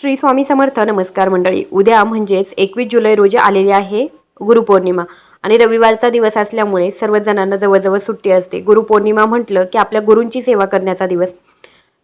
श्री स्वामी समर्थ नमस्कार मंडळी. उद्या म्हणजेच एकवीस जुलै रोजी आलेली आहे गुरुपौर्णिमा. आणि रविवारचा दिवस असल्यामुळे सर्वच जणांना जवळजवळ सुट्टी असते. गुरुपौर्णिमा म्हटलं की आपल्या गुरूंची सेवा करण्याचा दिवस.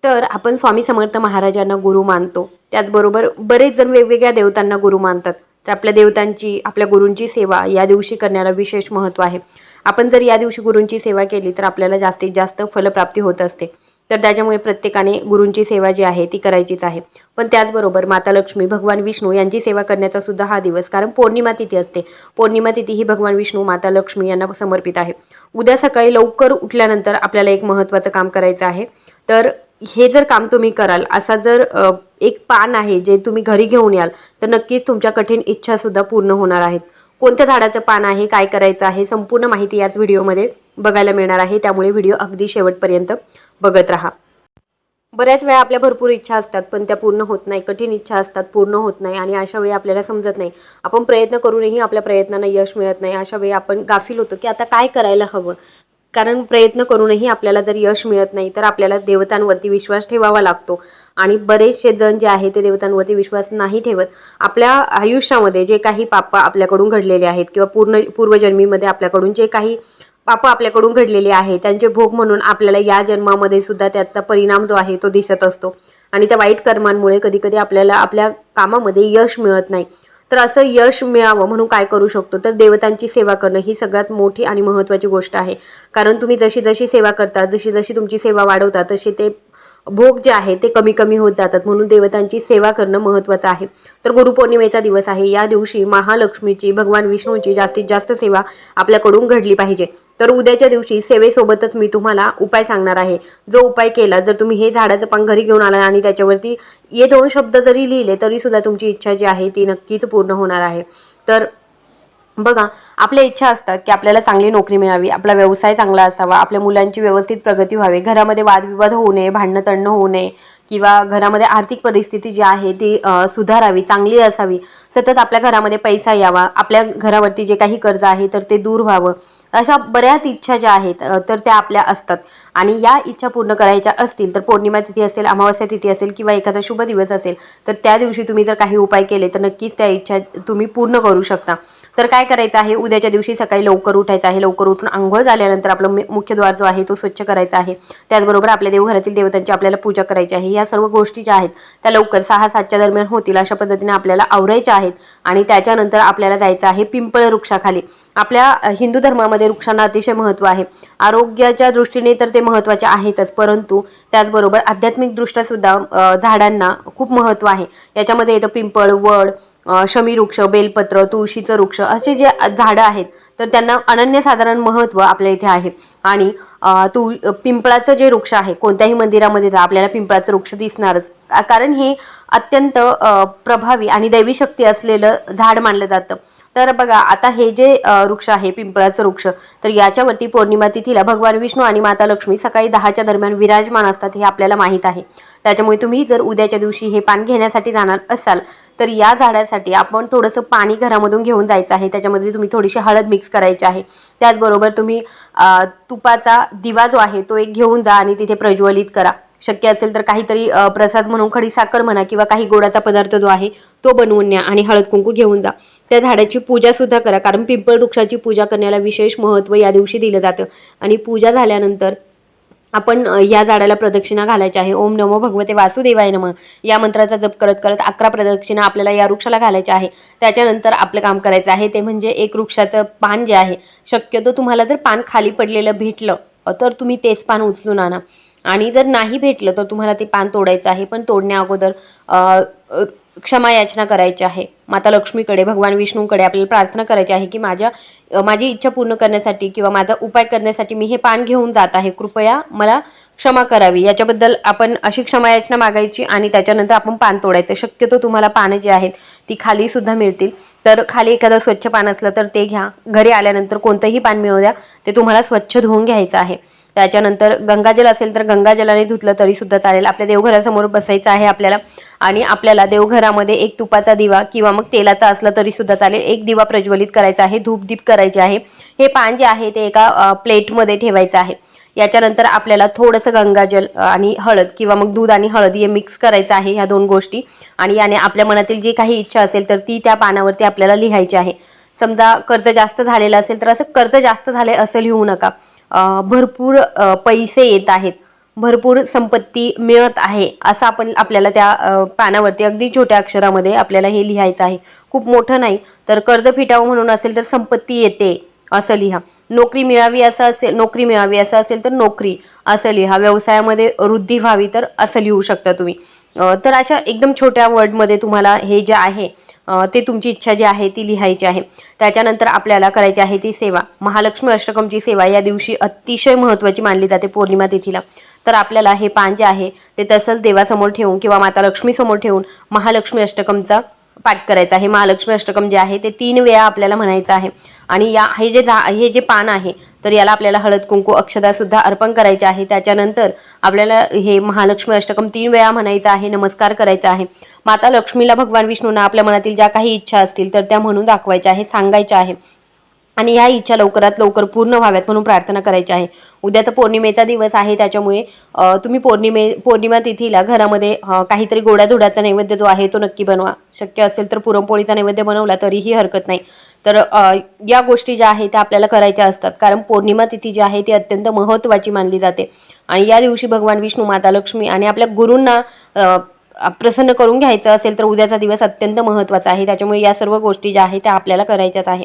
तर आपण स्वामी समर्थ महाराजांना गुरु मानतो. त्याचबरोबर बरेच जण वेगवेगळ्या देवतांना गुरु मानतात. तर आपल्या देवतांची आपल्या गुरूंची सेवा या दिवशी करण्याला विशेष महत्त्व आहे. आपण जर या दिवशी गुरूंची सेवा केली तर आपल्याला जास्तीत जास्त फलप्राप्ती होत असते. तर त्याच्यामुळे प्रत्येकाने गुरूंची सेवा जी आहे ती करायचीच आहे. पण त्याचबरोबर माता लक्ष्मी भगवान विष्णू यांची सेवा करण्याचा सुद्धा हा दिवस कारण पौर्णिमा तिथी असते. पौर्णिमा तिथी ही भगवान विष्णू माता लक्ष्मी यांना समर्पित आहे. उद्या सकाळी लवकर उठल्यानंतर आपल्याला एक महत्त्वाचं काम करायचं आहे. तर हे जर काम तुम्ही कराल असा जर एक पान आहे जे तुम्ही घरी घेऊन याल तर नक्कीच तुमच्या कठीण इच्छासुद्धा पूर्ण होणार आहेत. कोणत्या झाडाचं पान आहे काय करायचं आहे संपूर्ण माहिती याच व्हिडिओमध्ये बघायला मिळणार आहे. त्यामुळे व्हिडिओ अगदी शेवटपर्यंत बघत राहा. बऱ्याच वेळा आपल्या भरपूर इच्छा असतात पण त्या पूर्ण होत नाही. कठीण इच्छा असतात पूर्ण होत नाही आणि अशा वेळी आपल्याला समजत नाही. आपण प्रयत्न करूनही आपल्या प्रयत्नांना यश मिळत नाही. अशा वेळी आपण गाफील होतो की आता काय करायला हवं? कारण प्रयत्न करूनही आपल्याला जर यश मिळत नाही तर आपल्याला देवतांवरती विश्वास ठेवावा लागतो. आणि बरेचसे जण जे आहे ते देवतांवरती विश्वास नाही ठेवत. आपल्या आयुष्यामध्ये जे काही पाप आपल्याकडून घडलेले आहेत किंवा पूर्ण पूर्वजन्मीमध्ये आपल्याकडून जे काही पाप आपल्याकडून घडलेले आहे. त्यांचे भोग म्हणून आपल्याला या जन्मामध्ये सुद्धा त्याचा परिणाम जो आहे तो दिसत असतो. आणि त्या वाईट कर्मांमुळे कधी कधी आपल्याला आपल्या कामामध्ये यश मिळत नाही. तर असं यश मिळावं म्हणून काय करू शकतो? तर देवतांची सेवा करणं ही सगळ्यात मोठी आणि महत्त्वाची गोष्ट आहे. कारण तुम्ही जशी जशी सेवा करता जशी जशी तुमची सेवा वाढवता तसे ते भोग जे आहे ते कमी कमी होत जातात. म्हणून देवतांची सेवा करणं महत्त्वाचं आहे. तर गुरुपौर्णिमेचा दिवस आहे. या दिवशी महालक्ष्मीची भगवान विष्णूची जास्तीत जास्त सेवा आपल्याकडून घडली पाहिजे. तर उद्याच्या दिवशी सेवेसोबतच मी तुम्हाला उपाय सांगणार आहे. जो उपाय केला जर तुम्ही हे झाडाचं पान घरी घेऊन आला आणि त्याच्यावरती हे दोन शब्द जरी लिहिले तरी सुद्धा तुमची इच्छा जी आहे ती नक्कीच पूर्ण होणार आहे. तर बघा आपल्या इच्छा असतात की आपल्याला चांगली नोकरी मिळावी आपला व्यवसाय चांगला असावा आपल्या मुलांची व्यवस्थित प्रगती व्हावी घरामध्ये वादविवाद होऊ नये भांडणं तंडणं होऊ नये किंवा घरामध्ये आर्थिक परिस्थिती जी आहे ती सुधारावी चांगली असावी. सतत आपल्या घरामध्ये पैसा यावा आपल्या घरावरती जे काही कर्ज आहे तर ते दूर व्हावं. अशा बऱ्याच इच्छा ज्या आहेत तर त्या आपल्या असतात. आणि या इच्छा पूर्ण करायच्या असतील तर पौर्णिमा तिथी असेल अमावस्या तिथी असेल किंवा एखादा शुभ दिवस असेल तर त्या दिवशी तुम्ही जर काही उपाय केले तर नक्कीच त्या इच्छा तुम्ही पूर्ण करू शकता. तर काय करायचं आहे? उद्याच्या दिवशी सकाळी लवकर उठायचं आहे. लवकर उठून आंघोळ झाल्यानंतर आपलं मुख्यद्वार जो आहे तो स्वच्छ करायचा आहे. त्याचबरोबर आपल्या देवघरातील देवतांची आपल्याला पूजा करायची आहे. या सर्व गोष्टी ज्या आहेत त्या लवकर सहा सातच्या दरम्यान होतील अशा पद्धतीने आपल्याला आवरायच्या आहेत आणि त्याच्यानंतर आपल्याला जायचं आहे पिंपळ वृक्षाखाली. आपल्या हिंदू धर्मामध्ये वृक्षांना अतिशय महत्त्व आहे. आरोग्याच्या दृष्टीने तर ते महत्त्वाचे आहेतच परंतु त्याचबरोबर आध्यात्मिकदृष्ट्यासुद्धा झाडांना खूप महत्त्व आहे. याच्यामध्ये येतं पिंपळ वड शमी वृक्ष बेलपत्र तुळशीचं वृक्ष असे जे झाडं आहेत तर त्यांना अनन्यसाधारण महत्त्व आपल्या इथे आहे. आणि तुळ तू पिंपळाचं जे वृक्ष आहे कोणत्याही मंदिरामध्ये जा आपल्याला पिंपळाचं वृक्ष दिसणारच. कारण हे अत्यंत प्रभावी आणि दैवी शक्ती असलेलं झाड मानलं जातं. तर बघा आता हे जे वृक्ष आहे पिंपळाचं वृक्ष तर याच्यावरती पौर्णिमा तिथीला भगवान विष्णू आणि माता लक्ष्मी सकाळी दहाच्या दरम्यान विराजमान असतात हे आपल्याला माहीत आहे. त्याच्यामुळे तुम्ही जर उद्याच्या दिवशी हे पान घेण्यासाठी जाणार असाल तर या झाडासाठी आपण थोडंसं पाणी घरामधून घेऊन जायचं आहे. त्याच्यामध्ये तुम्ही थोडीशी हळद मिक्स करायची आहे. त्याचबरोबर तुम्ही तुपाचा दिवा जो आहे तो एक घेऊन जा आणि तिथे प्रज्वलित करा. शक्य असेल तर काहीतरी प्रसाद म्हणून खडी साखर म्हणा किंवा काही गोडाचा पदार्थ जो आहे तो बनवून न्या आणि हळद कुंकू घेऊन जा. त्या झाडाची पूजा सुद्धा करा. कारण पिंपळ वृक्षाची पूजा करण्याला विशेष महत्त्व या दिवशी दिलं जातं. आणि पूजा झाल्यानंतर आपण या झाडाला प्रदक्षिणा घालायची आहे. ओम नमो भगवते वासुदेवाय नमः. या मंत्राचा जप करत करत अकरा प्रदक्षिणा आपल्याला या वृक्षाला घालायच्या आहे. त्याच्यानंतर आपलं काम करायचं आहे. ते म्हणजे एक वृक्षाचं पान जे आहे शक्यतो तुम्हाला जर पान खाली पडलेलं भेटलं तर तुम्ही तेच पान उचलून आणा. आणि जर नाही भेटलं तर तुम्हाला ते पान तोडायचं आहे. पण तोडण्या अगोदर क्षमा याचना करायची आहे. माता लक्ष्मीकडे भगवान विष्णूकडे आपल्याला प्रार्थना करायची आहे की माझ्या माझी इच्छा पूर्ण करण्यासाठी किंवा माझा उपाय करण्यासाठी मी हे पान घेऊन जात आहे. कृपया मला क्षमा करावी. याच्याबद्दल आपण अशी क्षमा याचना मागायची आणि त्याच्यानंतर आपण पान तोडायचं. शक्यतो तुम्हाला पानं जी आहेत ती खाली सुद्धा मिळतील. तर खाली एखादं स्वच्छ पान असलं तर ते घ्या. घरी आल्यानंतर कोणतंही पान मिळू द्या. ते तुम्हाला स्वच्छ धुवून घ्यायचं आहे. त्याच्यानंतर गंगाजल असेल तर गंगाजलाने धुतलं तरी सुद्धा चालेल. आपल्या देवघरासमोर बसायचं आहे आपल्याला. आणि आपल्याला देवघरामध्ये एक तुपाचा दिवा किंवा मग तेलाचा असला तरी सुद्धा चालेल. एक दिवा प्रज्वलित करायचा आहे धूप दीप करायचे आहे. हे पान जे आहे ते एका प्लेटमध्ये ठेवायचं आहे. याच्यानंतर आपल्याला थोडंसं गंगाजल आणि हळद किंवा मग दूध आणि हळद हे मिक्स करायचं आहे ह्या दोन गोष्टी. आणि याने आपल्या मनातील जी काही इच्छा असेल तर ती त्या पानावरती आपल्याला लिहायची आहे. समजा कर्ज जास्त झालेलं असेल तर असं कर्ज जास्त झाले असं लिहू नका. भरपूर पैसे येत आहेत. भरपूर संपत्ती मिळत आहे असं आपण आपल्याला त्या पानावरती अगदी छोट्या अक्षरामध्ये आपल्याला हे लिहायचं आहे. खूप मोठं नाही तर कर्ज फिटावं म्हणून असेल तर संपत्ती येते असं लिहा. नोकरी मिळावी असं असेल नोकरी मिळावी असं असेल तर नोकरी असं लिहा. व्यवसायामध्ये वृद्धी व्हावी तर असं लिहू शकता तुम्ही. तर अशा एकदम छोट्या वर्डमध्ये तुम्हाला हे जे आहे ते तुमची इच्छा जी आहे ती लिहायची आहे. त्याच्यानंतर आपल्याला करायची आहे ती सेवा. महालक्ष्मी अष्टकमची सेवा या दिवशी अतिशय महत्त्वाची मानली जाते पौर्णिमा तिथीला. तर आपल्याला हे पान जे आहे ते तसंच देवासमोर ठेवून किंवा माता लक्ष्मीसमोर ठेवून महालक्ष्मी अष्टकमचा पाठ करायचा आहे. महालक्ष्मी अष्टकम जे आहे ते तीन वेळा आपल्याला म्हणायचं आहे. आणि या हे जे झा हे जे पान आहे तर याला आपल्याला हळद कुंकू अक्षदासुद्धा अर्पण करायचे आहे. त्याच्यानंतर आपल्याला हे महालक्ष्मी अष्टकम तीन वेळा म्हणायचं आहे नमस्कार करायचा आहे. माता लक्ष्मीला भगवान विष्णूंना आपल्या मनातील ज्या काही इच्छा असतील तर त्या म्हणून दाखवायच्या आहे सांगायच्या आहे. आणि ह्या इच्छा लवकरात लवकर पूर्ण व्हाव्यात म्हणून प्रार्थना करायची आहे. उद्याचा पौर्णिमेचा दिवस आहे त्याच्यामुळे तुम्ही पौर्णिमे पौर्णिमा तिथीला घरामध्ये काहीतरी गोड्या धुड्याचा नैवेद्य जो आहे तो नक्की बनवा. शक्य असेल तर पुरणपोळीचा नैवेद्य बनवला तरीही हरकत नाही. तर या गोष्टी ज्या आहेत त्या आपल्याला करायच्या असतात. कारण पौर्णिमा तिथी जी आहे ती अत्यंत महत्त्वाची मानली जाते. आणि या दिवशी भगवान विष्णू माता लक्ष्मी आणि आपल्या गुरूंना प्रसन्न करून घ्यायचं असेल तर उद्याचा दिवस अत्यंत महत्त्वाचा आहे. त्याच्यामुळे या सर्व गोष्टी ज्या आहेत त्या आपल्याला करायच्याच आहे.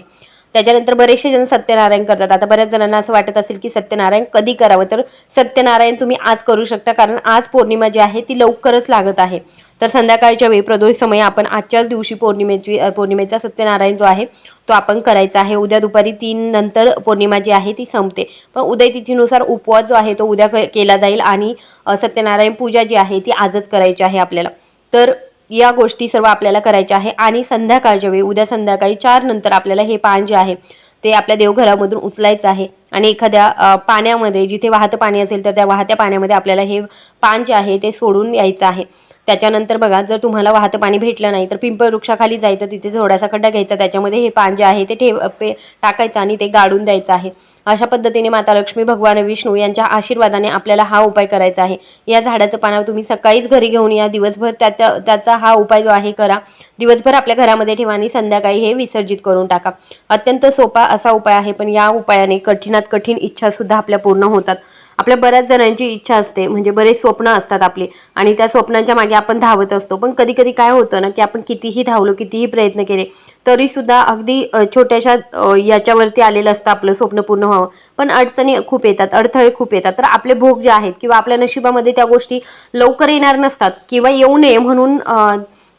त्याच्यानंतर बरेचसे जण सत्यनारायण करतात. आता बऱ्याच जणांना असं वाटत असेल की सत्यनारायण कधी करावं? तर सत्यनारायण तुम्ही आज करू शकता. कारण आज पौर्णिमा जी आहे ती लवकरच लागत आहे. तर संध्याकाळच्या वेळी प्रदोष समय आपण आजच्याच दिवशी पौर्णिमेची पौर्णिमेचा सत्यनारायण जो आहे तो आपण करायचा आहे. उद्या दुपारी तीन नंतर पौर्णिमा जी आहे ती संपते. पण उदय तिथीनुसार उपवास जो आहे तो उद्या क- केला जाईल आणि सत्यनारायण पूजा जी आहे ती आजच करायची आहे आपल्याला. तर या गोष्टी सर्व आपल्याला करायच्या आहे आणि संध्याकाळच्या वेळी उद्या संध्याकाळी चार नंतर आपल्याला हे पान जे आहे ते आपल्या देवघरामधून उचलायचं आहे. आणि एखाद्या पाण्यामध्ये जिथे वाहतं पाणी असेल तर त्या वाहत्या पाण्यामध्ये आपल्याला हे पान जे आहे ते सोडून यायचं आहे. त्याच्यानंतर बघा जर तुम्हाला वाहतं पाणी भेटलं नाही तर पिंपळ वृक्षाखाली जायचं तिथे थोडासा खड्डा घ्यायचा त्याच्यामध्ये हे पान जे आहे ते ठेव पे टाकायचं आणि ते गाडून द्यायचं आहे. अशा पद्धतीने माता लक्ष्मी भगवान विष्णू यांच्या आशीर्वादाने आपल्याला हा उपाय करायचा आहे. या झाडाचं पानावर तुम्ही सकाळीच घरी घेऊन या दिवसभर त्याचा त्याचा हा उपाय जो आहे करा. दिवसभर आपल्या घरामध्ये ठेवा आणि संध्याकाळी हे विसर्जित करून टाका. अत्यंत सोपा असा उपाय आहे पण या उपायाने कठीणात कठीण इच्छा सुद्धा आपल्या पूर्ण होतात. आपल्या बऱ्याच जणांची इच्छा असते म्हणजे बरेच स्वप्न असतात आपली. आणि त्या स्वप्नांच्या मागे आपण धावत असतो. पण कधी कधी काय होतं ना की आपण कितीही धावलो कितीही प्रयत्न केले तरी सुद्धा अगदी छोट्याशा याच्यावरती आलेलं असतं आपलं स्वप्न पूर्ण व्हावं. पण अडचणी खूप येतात अडथळे खूप येतात. तर आपले भोग जे आहेत किंवा आपल्या नशिबामध्ये त्या गोष्टी लवकर येणार नसतात किंवा येऊ नये म्हणून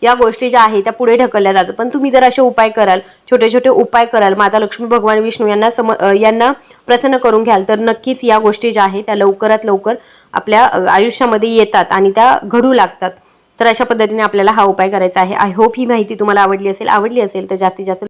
या गोष्टी ज्या आहेत त्या पुढे ढकलल्या जातात. पण तुम्ही जर असे उपाय कराल छोटे छोटे उपाय कराल माता लक्ष्मी भगवान विष्णू यांना सम यांना प्रसन्न करून घ्याल तर नक्कीच या गोष्टी ज्या आहेत त्या लवकरात लवकर आपल्या आयुष्यामध्ये येतात आणि त्या घडू लागतात. तर अशा पद्धतीने आपल्याला हा उपाय करायचा आहे. आय होप ही माहिती तुम्हाला आवडली असेल. आवडली असेल तर जास्तीत जास्त